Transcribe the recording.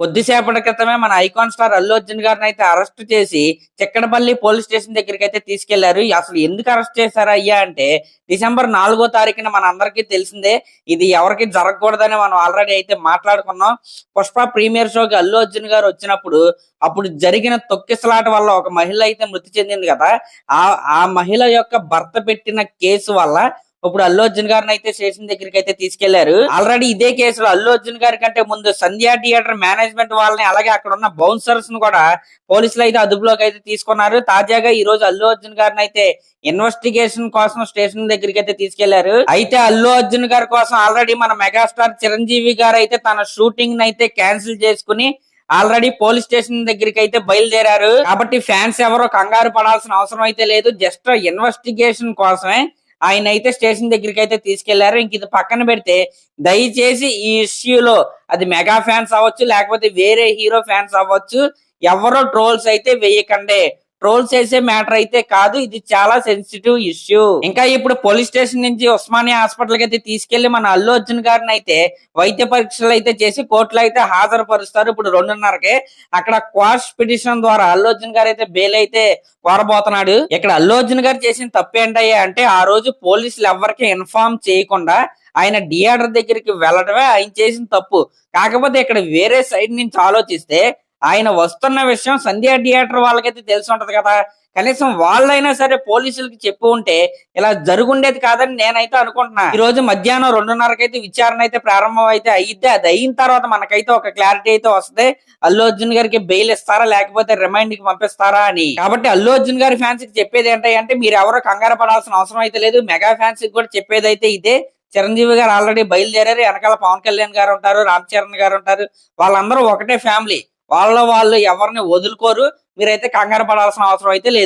కొద్దిసేపటి క్రితమే మన ఐకాన్ స్టార్ అల్లు అర్జున్ గారిని అయితే అరెస్ట్ చేసి చిక్కడపల్లి పోలీస్ స్టేషన్ దగ్గరికి అయితే తీసుకెళ్ళారు. అసలు ఎందుకు అరెస్ట్ చేశారు అయ్యా అంటే డిసెంబర్ నాలుగో తారీఖున మన అందరికీ తెలిసిందే. ఇది ఎవరికి జరగకూడదని మనం ఆల్రెడీ అయితే మాట్లాడుకున్నాం. పుష్ప ప్రీమియర్ షోకి అల్లు అర్జున్ గారు వచ్చినప్పుడు అప్పుడు జరిగిన తొక్కిసలాట వల్ల ఒక మహిళ అయితే మృతి చెందింది కదా. ఆ ఆ మహిళ యొక్క భర్త పెట్టిన కేసు వల్ల ఇప్పుడు అల్లు అర్జున్ గారిని అయితే స్టేషన్ దగ్గరికి అయితే తీసుకెళ్ళారు. ఆల్రెడీ ఇదే కేసులో అల్లు అర్జున్ గారి కంటే ముందు సంధ్యా థియేటర్ మేనేజ్మెంట్ వాళ్ళని అలాగే అక్కడ ఉన్న బౌన్సర్స్ను కూడా పోలీసులు అయితే అదుపులోకి అయితే తీసుకున్నారు. తాజాగా ఈ రోజు అల్లు అర్జున్ గారిని అయితే ఇన్వెస్టిగేషన్ కోసం స్టేషన్ దగ్గరికి అయితే తీసుకెళ్ళారు. అయితే అల్లు అర్జున్ గారి కోసం ఆల్రెడీ మన మెగాస్టార్ చిరంజీవి గారు అయితే తన షూటింగ్ అయితే క్యాన్సిల్ చేసుకుని ఆల్రెడీ పోలీస్ స్టేషన్ దగ్గరికి అయితే బయలుదేరారు. కాబట్టి ఫ్యాన్స్ ఎవరో కంగారు పడాల్సిన అవసరం అయితే లేదు. జస్ట్ ఇన్వెస్టిగేషన్ కోసమే ఆయన అయితే స్టేషన్ దగ్గరికి అయితే తీసుకెళ్ళారు. ఇంక ఇది పక్కన పెడితే దయచేసి ఈ ఇష్యూలో అది మెగా ఫ్యాన్స్ అవ్వచ్చు లేకపోతే వేరే హీరో ఫ్యాన్స్ అవ్వచ్చు. ఎవరో ట్రోల్స్ అయితే వేయకండి. ట్రోల్ చేసే మ్యాటర్ అయితే కాదు ఇది చాలా సెన్సిటివ్ ఇష్యూ ఇంకా ఇప్పుడు పోలీస్ స్టేషన్ నుంచి ఉస్మానియా హాస్పిటల్కి అయితే తీసుకెళ్ళి మన అల్లు అర్జున్ గారిని అయితే వైద్య పరీక్షలు అయితే చేసి కోర్టులో అయితే హాజరుపరుస్తారు. ఇప్పుడు రెండున్నరకే అక్కడ క్వాష్ పిటిషన్ ద్వారా అల్లు అర్జున్ గారు అయితే బెయిల్ అయితే కోరబోతున్నాడు ఇక్కడ అల్లు అర్జున్ గారు చేసిన తప్పు అంటే ఆ రోజు పోలీసులు ఎవరికి ఇన్ఫార్మ్ చేయకుండా ఆయన థియేటర్ దగ్గరికి వెళ్ళడమే ఆయన చేసిన తప్పు. కాకపోతే ఇక్కడ వేరే సైడ్ నుంచి ఆలోచిస్తే ఆయన వస్తున్న విషయం సంధ్యా థియేటర్ వాళ్ళకైతే తెలిసి ఉంటది కదా. కనీసం వాళ్ళైనా సరే పోలీసులకి చెప్పి ఉంటే ఇలా జరుగుండేది కాదని నేనైతే అనుకుంటున్నా. ఈ రోజు మధ్యాహ్నం రెండున్నరకైతే విచారణ అయితే ప్రారంభం అయితే అయ్యిద్ది. అది అయిన తర్వాత మనకైతే ఒక క్లారిటీ అయితే వస్తుంది. అల్లు అర్జున్ గారికి బెయిల్ ఇస్తారా లేకపోతే రిమైండ్కి పంపిస్తారా అని. కాబట్టి అల్లు అర్జున్ గారి ఫ్యాన్స్కి చెప్పేది ఏంటంటే మీరు ఎవరో కంగారు పడాల్సిన అవసరం అయితే లేదు. మెగా ఫ్యాన్స్కి కూడా చెప్పేది అయితే ఇదే. చిరంజీవి గారు ఆల్రెడీ బయలుదేరారు. వెనకాల పవన్ కళ్యాణ్ గారు ఉంటారు రామ్ చరణ్ గారు ఉంటారు. వాళ్ళందరూ ఒకటే ఫ్యామిలీ వాళ్ళ వాళ్ళు ఎవరిని వదులుకోరు. మీరైతే కంగారు పడాల్సిన అవసరం అయితే లేదు.